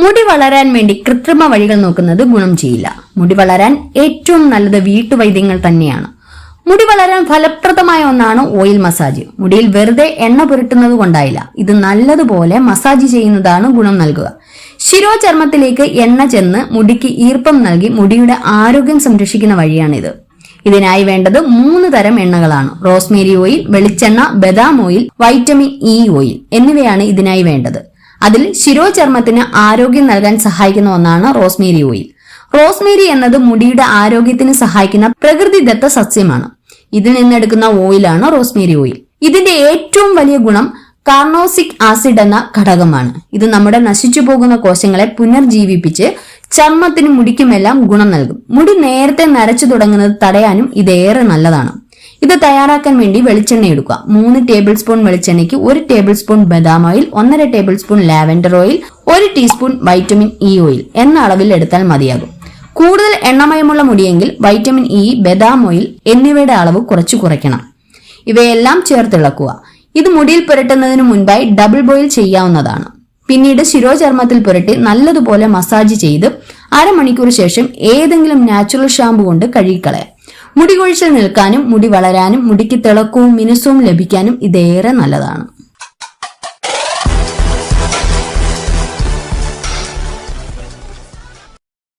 മുടി വളരാൻ വേണ്ടി കൃത്രിമ വഴികൾ നോക്കുന്നത് ഗുണം ചെയ്യില്ല. മുടി വളരാൻ ഏറ്റവും നല്ലത് വീട്ടുവൈദ്യങ്ങൾ തന്നെയാണ്. മുടി വളരാൻ ഫലപ്രദമായ ഒന്നാണ് ഓയിൽ മസാജ്. മുടിയിൽ വെറുതെ എണ്ണ പുരട്ടുന്നത് കൊണ്ടായില്ല. ഇത് നല്ലതുപോലെ മസാജ് ചെയ്യുന്നതാണ് ഗുണം നൽകുക. ശിരോചർമ്മത്തിലേക്ക് എണ്ണ ചെന്ന് മുടിക്ക് ഈർപ്പം നൽകി മുടിയുടെ ആരോഗ്യം സംരക്ഷിക്കുന്ന വഴിയാണിത്. ഇതിനായി വേണ്ടത് മൂന്ന് തരം എണ്ണകളാണ്. റോസ്മേരി ഓയിൽ വെളിച്ചെണ്ണ ബദാം ഓയിൽ വൈറ്റമിൻ ഇ ഓയിൽ എന്നിവയാണ് ഇതിനായി വേണ്ടത്. അതിൽ ശിരോചർമ്മത്തിന് ആരോഗ്യം നൽകാൻ സഹായിക്കുന്ന ഒന്നാണ് റോസ്മേരി ഓയിൽ. റോസ്മേരി എന്നത് മുടിയുടെ ആരോഗ്യത്തിന് സഹായിക്കുന്ന പ്രകൃതിദത്ത സസ്യമാണ്. ഇതിൽ നിന്നെടുക്കുന്ന ഓയിലാണ് റോസ്മേരി ഓയിൽ. ഇതിന്റെ ഏറ്റവും വലിയ ഗുണം കാർണോസിക് ആസിഡ് എന്ന ഘടകമാണ്. ഇത് നമ്മുടെ നശിച്ചു പോകുന്ന കോശങ്ങളെ പുനർജീവിപ്പിച്ച് ചർമ്മത്തിനും മുടിക്കുമെല്ലാം ഗുണം നൽകും. മുടി നേരത്തെ നരച്ചു തുടങ്ങുന്നത് തടയാനും ഇതേറെ നല്ലതാണ്. ഇത് തയ്യാറാക്കാൻ വേണ്ടി വെളിച്ചെണ്ണ എടുക്കുക. മൂന്ന് ടേബിൾ സ്പൂൺ വെളിച്ചെണ്ണയ്ക്ക് ഒരു ടേബിൾ സ്പൂൺ ബദാം ഓയിൽ ഒന്നര ടേബിൾ സ്പൂൺ ലാവൻഡർ ഓയിൽ ഒരു ടീസ്പൂൺ വൈറ്റമിൻ ഇ ഓയിൽ എന്ന അളവിൽ എടുത്താൽ മതിയാകും. കൂടുതൽ എണ്ണമയമുള്ള മുടിയെങ്കിൽ വൈറ്റമിൻ ഇ ബദാം ഓയിൽ എന്നിവയുടെ അളവ് കുറച്ചു കുറയ്ക്കണം. ഇവയെല്ലാം ചേർത്തിളക്കുക ഇത് മുടിയിൽ പുരട്ടുന്നതിന് മുൻപായി ഡബിൾ ബോയിൽ ചെയ്യാവുന്നതാണ്. പിന്നീട് ശിരോചർമ്മത്തിൽ പുരട്ടി നല്ലതുപോലെ മസാജ് ചെയ്ത് അരമണിക്കൂർ ശേഷം ഏതെങ്കിലും നാച്ചുറൽ ഷാമ്പു കൊണ്ട് കഴുകിക്കളയാം. മുടി കൊഴിച്ചിൽ നിൽക്കാനും മുടി വളരാനും മുടിക്ക് തിളക്കവും മിനുസവും ലഭിക്കാനും ഇതേറെ നല്ലതാണ്.